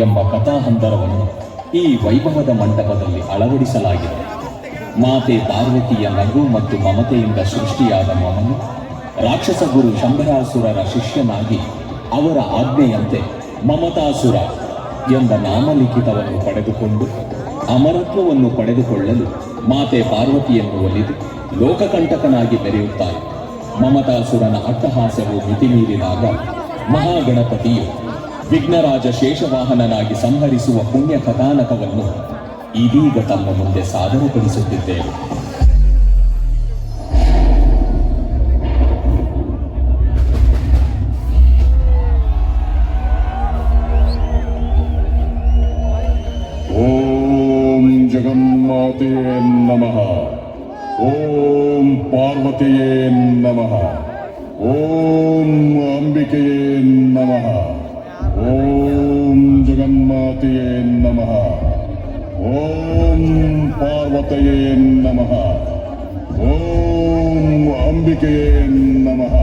ಎಂಬ ಕಥಾಹಂದರವನ್ನು ಈ ವೈಭವದ ಮಂಟಪದಲ್ಲಿ ಅಳವಡಿಸಲಾಗಿದೆ. ಮಾತೆ ಪಾರ್ವತಿಯ ನಗು ಮತ್ತು ಮಮತೆಯಿಂದ ಸೃಷ್ಟಿಯಾದ ಮಮನು ರಾಕ್ಷಸ ಗುರು ಶಂಭರಾಸುರರ ಶಿಷ್ಯನಾಗಿ ಅವರ ಆಜ್ಞೆಯಂತೆ ಮಮತಾಸುರ ಎಂಬ ನಾಮಲಿಖಿತವನ್ನು ಪಡೆದುಕೊಂಡು ಅಮರತ್ವವನ್ನು ಪಡೆದುಕೊಳ್ಳಲು ಮಾತೆ ಪಾರ್ವತಿಯನ್ನು ಒಲಿದು ಲೋಕಕಂಟಕನಾಗಿ ಬೆರೆಯುತ್ತಾರೆ ಮಮತಾಸುರನ ಅಟ್ಟಹಾಸವು ಮಿತಿಮೀರಿದಾಗ ಮಹಾಗಣಪತಿಯು ವಿಘ್ನರಾಜ ಶೇಷವಾಹನನಾಗಿ ಸಂಹರಿಸುವ ಪುಣ್ಯ ಕಥಾನಕವನ್ನು ಇದೀಗ ತಮ್ಮ ಮುಂದೆ ಸಾಧನೆಪಡಿಸುತ್ತಿದ್ದೇವೆ ಓಂ ಜಗನ್ಮಾತೆಯೇ ನಮಃ. ಓಂ ಪಾರ್ವತಿಯೇ ನಮಃ. ಓಂ ಪಾರ್ವತಿಯೇ ನಮಃ. ಓಂ ಅಂಬಿಕೆಯೇ ನಮಃ.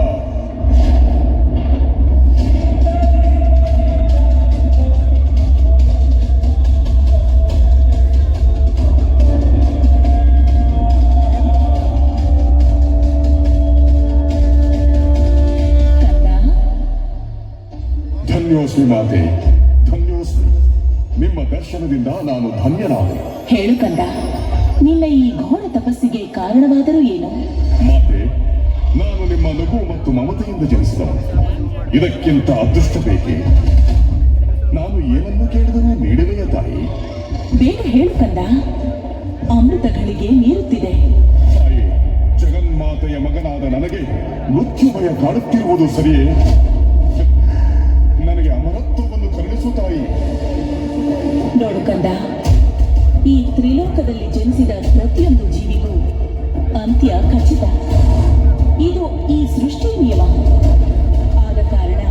ಧನ್ಯೋಸ್ಮಿ ಮಾತೆ ಧನ್ಯೋಸ್ಮಿ ನಿಮ್ಮ ದರ್ಶನದಿಂದ ನಾನು ಧನ್ಯನಾದೆ. ಹೇಳು ಕಂದ. ನಿನ್ನ ಈ ಘೋರ ತಪಸ್ಸಿಗೆ ಕಾರಣವಾದರೂ ಏನು? ಮಾತೆ ನಾನು ನಿಮ್ಮ ನಗು ಮತ್ತು ಮಮತೆಯಿಂದ ಜನಿಸಿದ ಇದಕ್ಕಿಂತ ಅದೃಷ್ಟ ಬೇಕೆ? ನಾನು ಏನನ್ನು ಕೇಳಿದರೂ ನೀಡಲೆಯ ತಾಯಿ? ಬೇಗ ಹೇಳು ಕಂದ. ಅಮೃತಗಳಿಗೆ ನೀರುತ್ತಿದೆ. ತಾಯಿ ಜಗನ್ಮಾತೆಯ ಮಗನಾದ ನನಗೆ ಮೃತ್ಯು ಭಯ ಕಾಡುತ್ತಿರುವುದು ಸರಿಯೇ? ನನಗೆ ಅಮರತ್ವವನ್ನು ಕರುಣಿಸು ತಾಯಿ. ನೋಡು ಕಂದ ಈ ತ್ರಿಲೋಕದಲ್ಲಿ ಜನಿಸಿದ ಪ್ರತಿಯೊಂದು ಜೀವಿಗೂ ಅಂತ್ಯ ಖಚಿತ. ಇದು ಈ ಸೃಷ್ಟಿ ನಿಯಮ. ಆದ ಕಾರಣ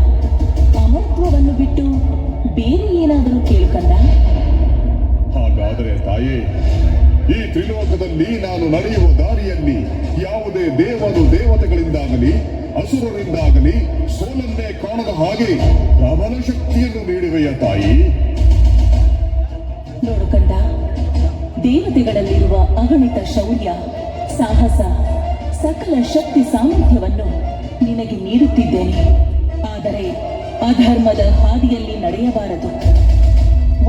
ಅಮರತ್ವವನ್ನು ಬಿಟ್ಟು ಬೇರೆ ಏನಾದರೂ ಕೇಳ್ಕಂಡ? ಹಾಗಾದರೆ ತಾಯಿ ಈ ತ್ರಿಲೋಕದಲ್ಲಿ ನಾನು ನಡೆಯುವ ದಾರಿಯಲ್ಲಿ ಯಾವುದೇ ದೇವರು ದೇವತೆಗಳಿಂದಾಗಲಿ ಹಸುರರಿಂದಾಗಲಿ ಸೋಲನ್ನೇ ಕಾಣದ ಹಾಗೆ ಗಮನ ಶಕ್ತಿಯನ್ನು ನೀಡುವೆಯ ತಾಯಿ? ನೋಡು ದೇವತೆಗಳಲ್ಲಿರುವ ಅಗಣಿತ ಶೌರ್ಯ, ಸಾಹಸ, ಸಕಲ ಶಕ್ತಿ ಸಾಮರ್ಥ್ಯವನ್ನು ನಿನಗೆ ನೀಡುತ್ತಿದ್ದೇನೆ. ಆದರೆ ಅಧರ್ಮದ ಹಾದಿಯಲ್ಲಿ ನಡೆಯಬಾರದು.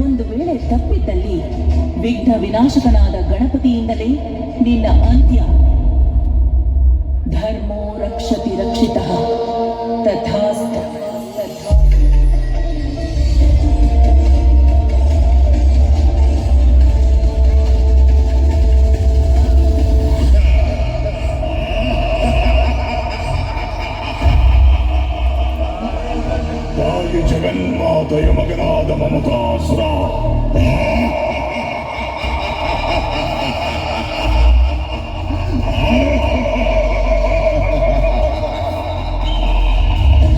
ಒಂದು ವೇಳೆ ತಪ್ಪಿದ್ದಲ್ಲಿ ವಿಘ್ನ ವಿನಾಶಕನಾದ ಗಣಪತಿಯಿಂದಲೇ ನಿನ್ನ ಅಂತ್ಯ. ಧರ್ಮೋ ರಕ್ಷತಿ ರಕ್ಷಿತ. ತಥಾಸ್ತು ಜಗನ್ಮಾತೆಯ ಮಗನಾದ ಮಮತಾಸುರ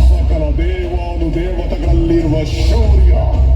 ಸಕಲ ದೇವಾನು ದೇವತೆಗಳಲ್ಲಿರುವ ಶೌರ್ಯ ಸಕಲ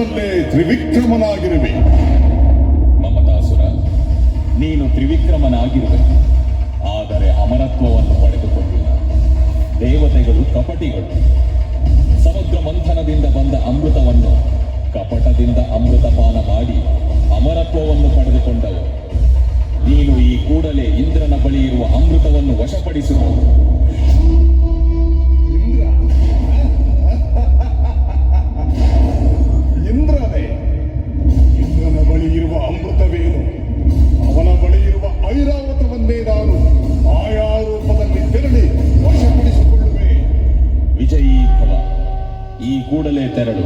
ತ್ರಿಲೋಕದಲ್ಲೇ ತ್ರಿವಿಕ್ರಮನಾಗಿರುವೆ. ಮಮತಾಸುರ, ನೀನು ತ್ರಿವಿಕ್ರಮನಾಗಿರುವೆ. ಆದರೆ ಅಮರತ್ವವನ್ನು ಪಡೆದುಕೊಂಡಿಲ್ಲ. ದೇವತೆಗಳು ಕಪಟಿಗಳು. ಸಮಗ್ರ ಮಂಥನದಿಂದ ಬಂದ ಅಮೃತವನ್ನು ಕಪಟದಿಂದ ಅಮೃತಪಾನ ಮಾಡಿ ಅಮರತ್ವವನ್ನು ಪಡೆದುಕೊಂಡವು. ನೀನು ಈ ಕೂಡಲೇ ಇಂದ್ರನ ಬಳಿ ಇರುವ ಅಮೃತವನ್ನು ವಶಪಡಿಸುವ ಕೂಡಲೇ ತೆರಳು.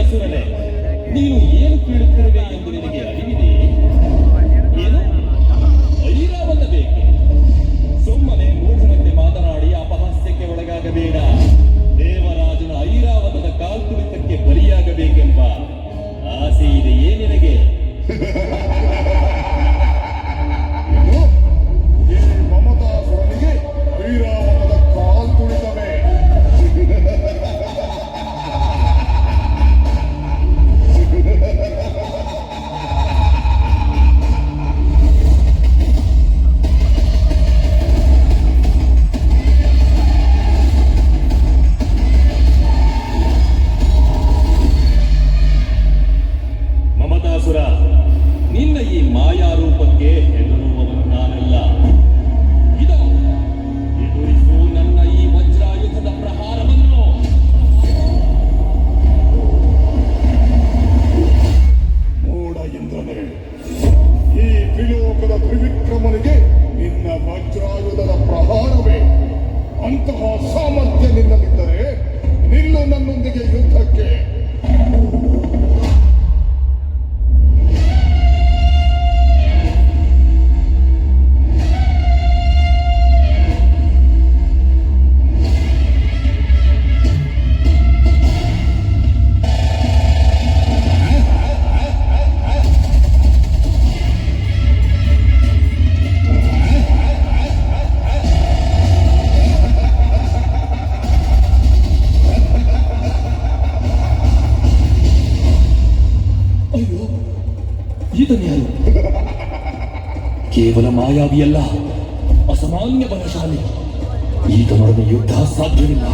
ಅಸುರನೇ, ನೀನು ಏನು ಕೇಳುತ್ತಿರುವೆ ಎಂದು ನಿನಗೆ ಅರಿವಿದೆ ಏನು? ಐರ ಬನ್ನಬೇಕೆ ಸುಮ್ಮನೆ ಮೂಢನಂತೆ ಮಾತನಾಡಿ ಅಪಹಾಸ್ಯಕ್ಕೆ ಒಳಗಾಗಬೇಡ. ದೇವರಾಜನ ಐರಾವತದ ಕಾಲ್ತುಳಿತಕ್ಕೆ ಬಲಿಯಾಗಬೇಕೆಂಬ ಆಸೆ ಇದೆಯೇ ನಿನಗೆ? ಮಾಯಾವಿಯಲ್ಲ. ಅಸಾಮಾನ್ಯ ಬಲಶಾಲಿ ಈತನೊಡನೆ ಯುದ್ಧ ಸಾಧ್ಯವಿಲ್ಲ.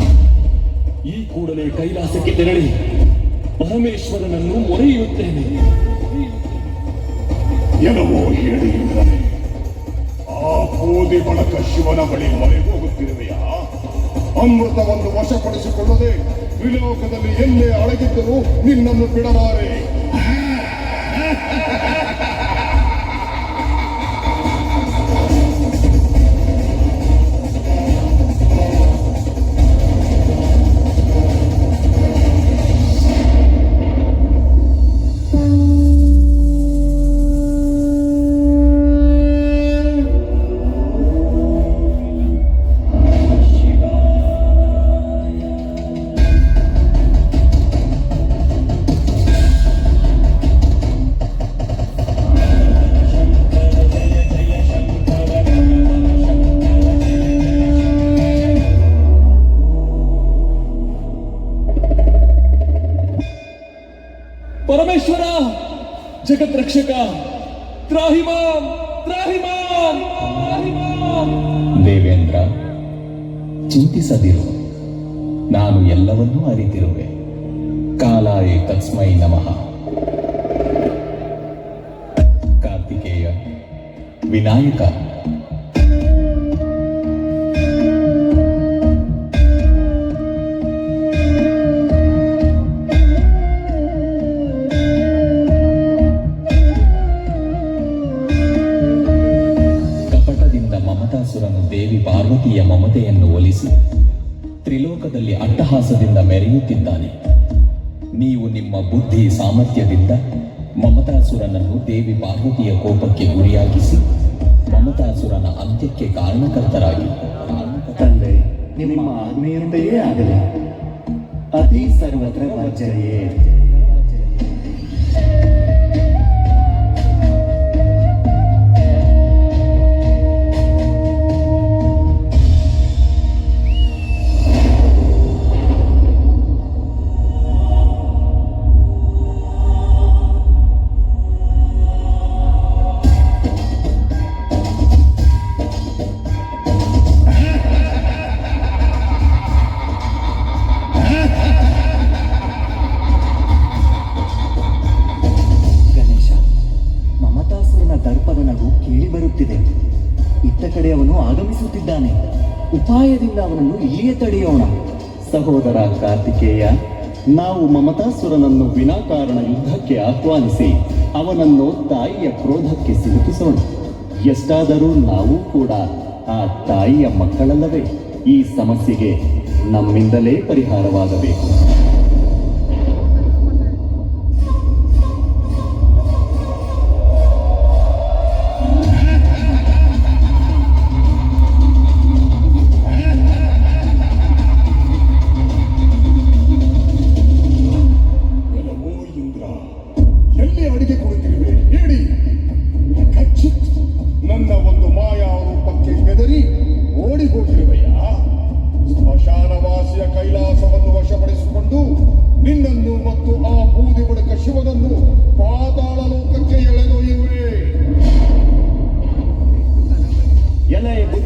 ಈ ಕೂಡಲೇ ಕೈಲಾಸಕ್ಕೆ ತೆರಳಿ ಪರಮೇಶ್ವರನನ್ನು ಮೊರೆಯುತ್ತೇನೆ. ಏನವೋ ಹೇಳಿ. ಆ ಕೋದಿ ಬಳಕ ಶಿವನ ಬಳಿ ಮೊರೆ ಹೋಗುತ್ತಿರುವೆಯಾ? ಅಮೃತವನ್ನು ವಶಪಡಿಸಿಕೊಳ್ಳದೆ ತ್ರಿಲೋಕದಲ್ಲಿ ಎಲ್ಲೇ ಅಡಗಿದ್ದರೂ ನಿನ್ನನ್ನು ಬಿಡಲಾರೆ ರಕ್ಷಕ ತ್ರಾಹಿಮಾಂ ತ್ರಾಹಿಮಾಂ ತ್ರಾಹಿಮಾಂ ದೇವೇಂದ್ರ ಚಿಂತಿಸದಿರು. ನಾನು ಎಲ್ಲವನ್ನೂ ಅರಿತಿರುವೆ. ಕಾಲಾಯ ತಸ್ಮೈ ನಮಃ. ಕಾರ್ತಿಕೇಯ ವಿನಾಯಕ. ಪಾರ್ವತಿಯ ಮಮತೆಯನ್ನು ಒಲಿಸಿ ತ್ರಿಲೋಕದಲ್ಲಿ ಅಟ್ಟಹಾಸದಿಂದ ಮೆರೆಯುತ್ತಿದ್ದಾನೆ. ನೀವು ನಿಮ್ಮ ಬುದ್ಧಿ ಸಾಮರ್ಥ್ಯದಿಂದ ಮಮತಾಸುರನನ್ನು ದೇವಿ ಪಾರ್ವತಿಯ ಕೋಪಕ್ಕೆ ಗುರಿಯಾಗಿಸಿ ಮಮತಾಸುರನ ಅಂತ್ಯಕ್ಕೆ ಕಾರಣಕರ್ತರಾಗಿ. ತಂದೆ, ನಿಮ್ಮ ಆಜ್ಞೆಯಂತೆಯೇ ಆಗಲಿ. ಅತಿ ಸರ್ವತ್ರ ವರ್ಜನೆಯೇ ಕಾರ್ತಿಕೇಯ, ನಾವು ಮಮತಾಸುರನನ್ನು ವಿನಾಕಾರಣ ಯುದ್ಧಕ್ಕೆ ಆಹ್ವಾನಿಸಿ, ಅವನನ್ನು ತಾಯಿಯ ಕ್ರೋಧಕ್ಕೆ ಸಿಲುಕಿಸೋಣ. ಎಷ್ಟಾದರೂ ನಾವು ಕೂಡ ಆ ತಾಯಿಯ ಮಕ್ಕಳಲ್ಲವೇ. ಈ ಸಮಸ್ಯೆಗೆ ನಮ್ಮಿಂದಲೇ ಪರಿಹಾರವಾಗಬೇಕು.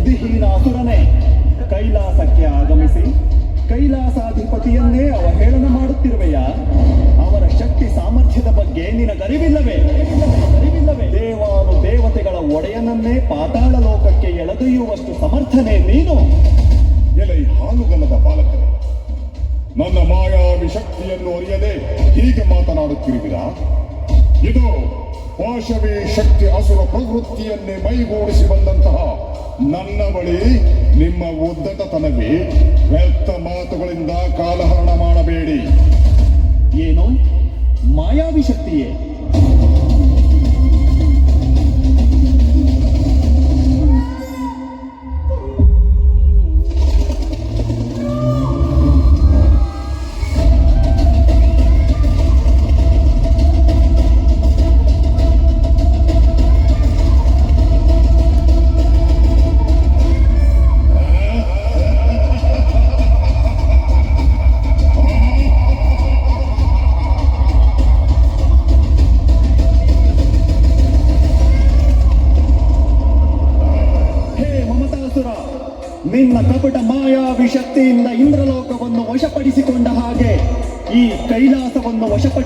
ಬುದ್ಧಿಹೀನ ಅಸುರನೇ, ಕೈಲಾಸಕ್ಕೆ ಆಗಮಿಸಿ, ಕೈಲಾಸಾಧಿಪತಿಯನ್ನೇ ಅವಹೇಳನ ಮಾಡುತ್ತಿರುವೆಯಾ. ಅವರ ಶಕ್ತಿ ಸಾಮರ್ಥ್ಯದ ಬಗ್ಗೆ ನಿನಗರಿವಿಲ್ಲವೇ? ಅರಿವಿಲ್ಲವೇ ದೇವಾನು ದೇವತೆಗಳ ಒಡೆಯನನ್ನೇ ಪಾತಾಳ ಲೋಕಕ್ಕೆ ಎಳೆದೊಯ್ಯುವಷ್ಟು ಸಮರ್ಥನೆ ನೀನು? ಎಲೈ ಹಾಲುಗಲ್ಲದ ಬಾಲಕರೇ ನನ್ನ ಮಾಯಾವಿ ಶಕ್ತಿಯನ್ನು ಅರಿಯದೆ ಹೀಗೆ ಮಾತನಾಡುತ್ತಿರುವಿರಾ? ಇದು ಪಾಶವಿ ಶಕ್ತಿ ಅಸುರ ಪ್ರವೃತ್ತಿಯನ್ನೇ ಮೈಗೂಡಿಸಿ ಬಂದಂತಹ ನನ್ನ ಬಳಿ ನಿಮ್ಮ ಉದ್ದಟತನವೇ ವ್ಯರ್ಥ ಮಾತುಗಳಿಂದ ಕಾಲಹರಣ ಮಾಡಬೇಡಿ. ಏನು? ಮಾಯಾವಿ ಶಕ್ತಿಯೇ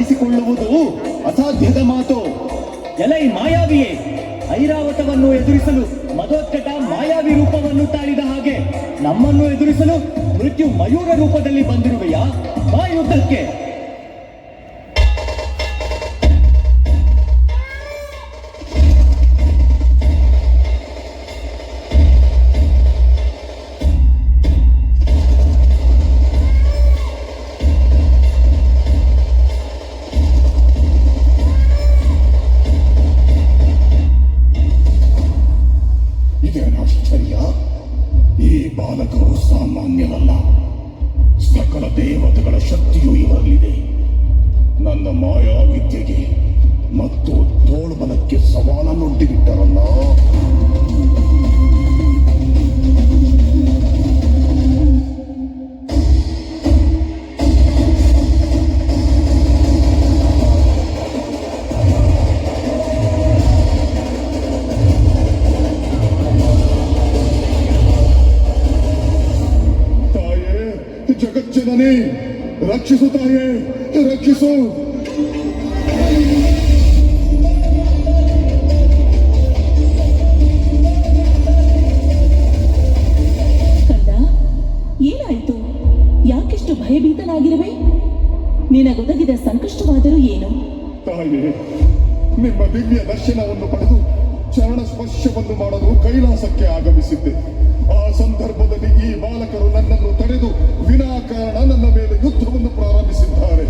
ವಶಪಡಿಸಿಕೊಳ್ಳುವುದು ಅಸಾಧ್ಯದ ಮಾತು. ಎಲೈ ಮಾಯಾವಿಯೇ, ಐರಾವತವನ್ನು ಎದುರಿಸಲು ಮದೋತ್ಕಟ ಮಾಯಾವಿ ರೂಪವನ್ನು ತಾಳಿದ ಹಾಗೆ ನಮ್ಮನ್ನು ಎದುರಿಸಲು ಮೃತ್ಯು ಮಯೂರ ರೂಪದಲ್ಲಿ ಬಂದಿರುವೆಯಾ? ಬಾ ಯುದ್ಧಕ್ಕೆ. ದೇವತೆಗಳ ಶಕ್ತಿಯು ಇವರಲ್ಲಿದೆ ನನ್ನ ಮಾಯಾ ವಿದ್ಯೆಗೆ ಮತ್ತು ತೋಳ್ಬಲಕ್ಕೆ ಸವಾಲನ್ನೊಡ್ಡಿಬಿಟ್ಟರಲ್ಲ ಜಗಜ್ಜನನಿ ರಕ್ಷಿಸು ತಾಯೇ ರಕ್ಷಿಸು. ಕಂದ ಏನಾಯಿತು? ಯಾಕೆಷ್ಟು ಭಯಭೀತನಾಗಿರುವೆ? ನಿನಗೊದಗಿದ ಸಂಕಷ್ಟವಾದರೂ ಏನು? ತಾಯೇ ನಿಮ್ಮ ದಿವ್ಯ ದರ್ಶನವನ್ನು ಪಡೆದು ಚರಣ ಸ್ಪರ್ಶವನ್ನು ಮಾಡಲು ಕೈಲಾಸಕ್ಕೆ ಆಗಮಿಸಿದ್ದೆ. ಆ ಸಂದರ್ಭದಲ್ಲಿ ಈ ಬಾಲಕರು ನನ್ನನ್ನು ತಡೆದು ವಿನಾಕಾರಣ ನನ್ನ ಮೇಲೆ ಯುದ್ಧವನ್ನು ಪ್ರಾರಂಭಿಸಿದ್ದಾರೆ.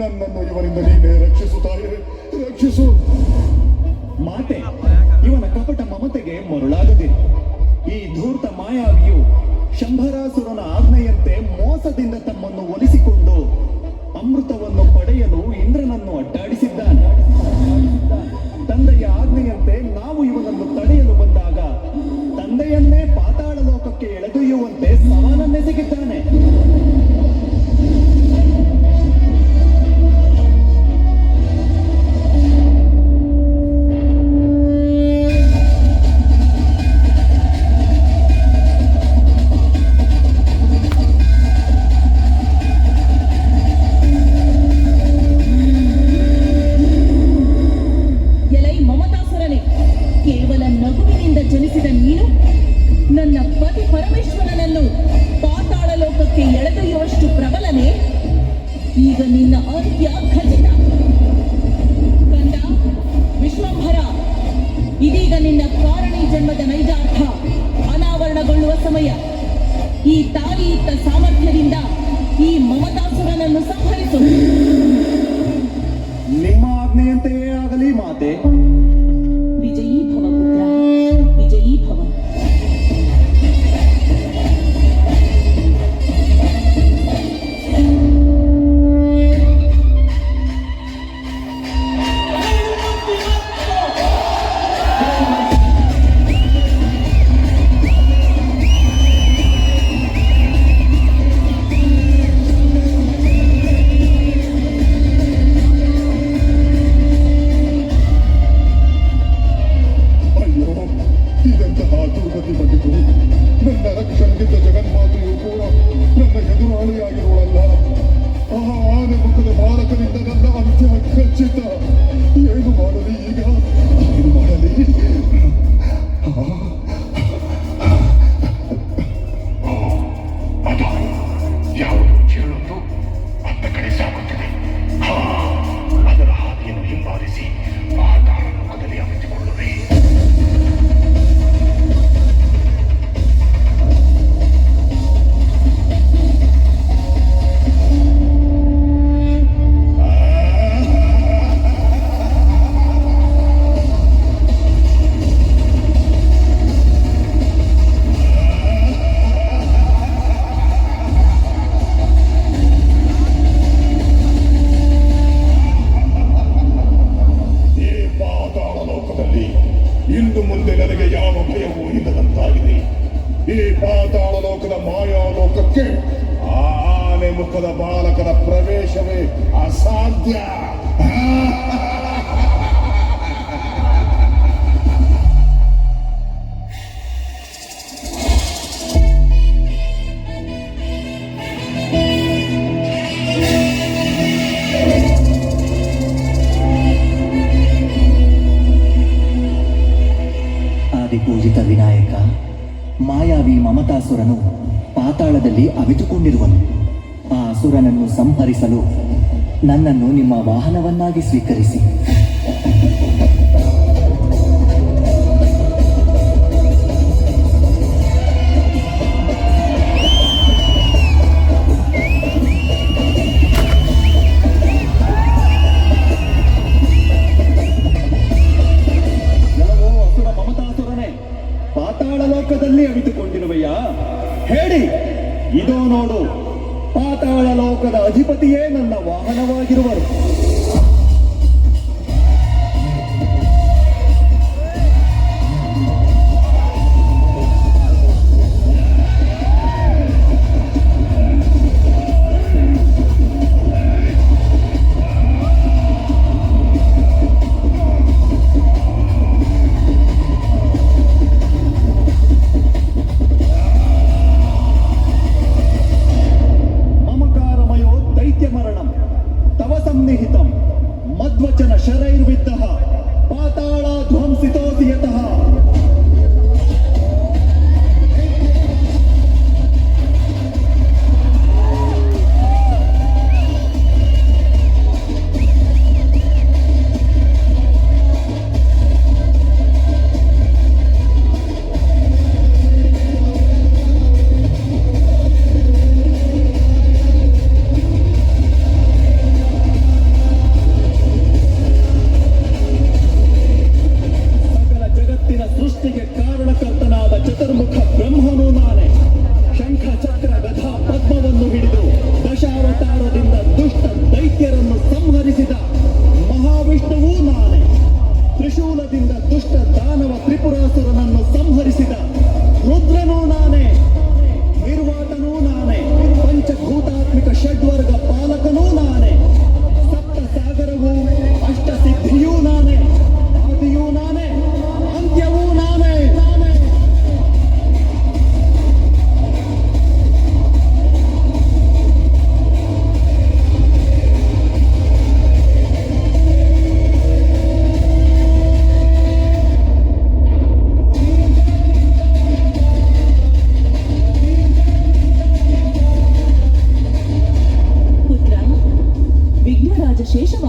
ನನ್ನನ್ನು ಇವರಿಂದ ನೀನೇ ರಕ್ಷಿಸು ತಾಯೇ ರಕ್ಷಿಸು. ಮಾತೆ, ಇವನ ಕಪಟ ಮಮತೆಗೆ ಮರುಳಾಗದಿರಿ ಈ ಧೂರ್ತ ಮಾಯಾವಿಯು ಶಂಭರಾಸುರನ ಆಜ್ಞೆಯಂತೆ ಮೋಸದಿಂದ ತಮ್ಮನ್ನು ಒಲಿಸಿಕೊಂಡು ಅಮೃತವನ್ನು ಪಡೆಯಲು ಇಂದ್ರನನ್ನು ಅಡ್ಡಾಡಿಸಿದ್ದಾನೆ. ತಂದೆಯ ಆಜ್ಞೆಯಂತೆ ನಾವು ಇವನನ್ನು ತಡೆಯಲು ಕಾರಣಿ ಅರ್ಥ ಅನಾವರಣಗೊಳ್ಳುವ ಸಮಯ. ಈ ತಾಯಿಯಿತ್ತ ಸಾಮರ್ಥ್ಯದಿಂದ ಈ ಮಮತಾಸುರನನ್ನು ಸಂಹರಿಸು ನಿಮ್ಮ ಆಜ್ಞೆಯಂತೆಯೇ ಆಗಲಿ ಮಾತೆ. ಮಮತಾಸುರನು ಪಾತಾಳದಲ್ಲಿ ಅವಿತುಕೊಂಡಿರುವನು. ಆ ಅಸುರನನ್ನು ಸಂಹರಿಸಲು ನನ್ನನ್ನು ನಿಮ್ಮ ವಾಹನವನ್ನಾಗಿ ಸ್ವೀಕರಿಸಿ. ಲೋಕದಲ್ಲಿ ಅವಿತುಕೊಂಡಿರುವೆಯಾ ಹೇಳಿ ಇದೋ ನೋಡು ಪಾತಾಳ ಲೋಕದ ಅಧಿಪತಿಯೇ ನನ್ನ ವಾಹನವಾಗಿರುವರು. 没什么